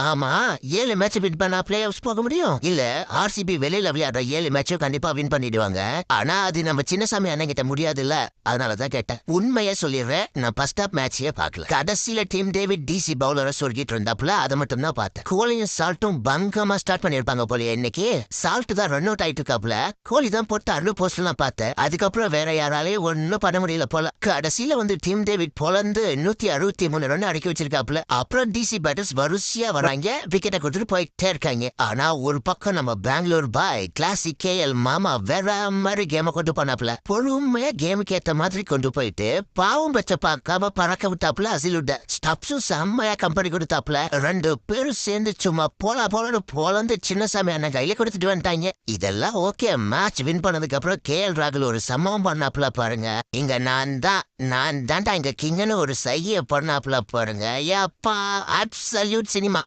ஆமா ஏழு match win பண்ணா பிளே ஆஃப்ஸ் போக முடியும். இல்ல ஆர்சிபி வெளியில விளையாடுற ஏழு மேட்சும் கண்டிப்பா வின் பண்ணிடுவாங்க. ஆனா அது நம்ம சின்னசாமி அண்ணன் கிட்ட முடியாதுல்ல. அதனாலதான் கேட்டேன். உண்மையா சொல்லிடுறேன். நான் ஃபர்ஸ்ட் ஆப் மேட்சையே பார்க்கல. கடைசியில டீம் டேவிட் டிசி பவுலரை சொல்லிட்டு இருந்தாப்புல அதை மட்டும் தான் பார்த்தேன். கோலியும் சால்ட்டும் பங்கமா ஸ்டார்ட் பண்ணிருப்பாங்க போல இன்னைக்கு. சால்ட் தான் ரன் அவுட் ஆயிட்டு இருக்காப்புல. கோலி தான் போட்டு அருள் போஸ்ட் எல்லாம் பார்த்தேன். அதுக்கப்புறம் வேற யாராலையும் ஒன்னும் பண்ண முடியல போல. கடைசியில வந்து டீம் டேவிட் பொலந்து நூத்தி அறுபத்தி மூணு ரன் அடக்கி வச்சிருக்காப்புல. அப்புறம் டிசி பேட்டர்ஸ் வரிசையா வராங்க விக்கெட்டை கொடுத்துட்டு போயிட்டே இருக்காங்க. ஆனா ஒரு பக்கம் நம்ம பெங்களூர் பாய் கிளாசிக் கேஎல் மாமா வேற மாதிரி கேம கொண்டு போனாப்புல. பொறுமையா கேமுக்கு ஏத்த மாதிரி கொண்டு போயிட்டு பாவம் பச்ச பார்க்காம பறக்க விட்டாப்புல அசிலுட ஸ்டப்ஸும் செம்மையா கம்பெனி கொடுத்தாப்புல. ரெண்டு பேரும் சேர்ந்து சும்மா போலா போலன்னு போலந்து சின்னசாமி அண்ணன் கையில கொடுத்துட்டு வந்துட்டாங்க. இதெல்லாம் ஓகே மேட்ச் வின் பண்ணதுக்கு அப்புறம் கே எல் ராகுல் ஒரு சம்பவம் பண்ணாப்புல பாருங்க. இங்க நான் தான் நான் தான்டா இங்க கிங்கன்னு ஒரு சைய பண்ணாப்புல பாருங்க. ஏப்பா அப்சல்யூட் சினிமா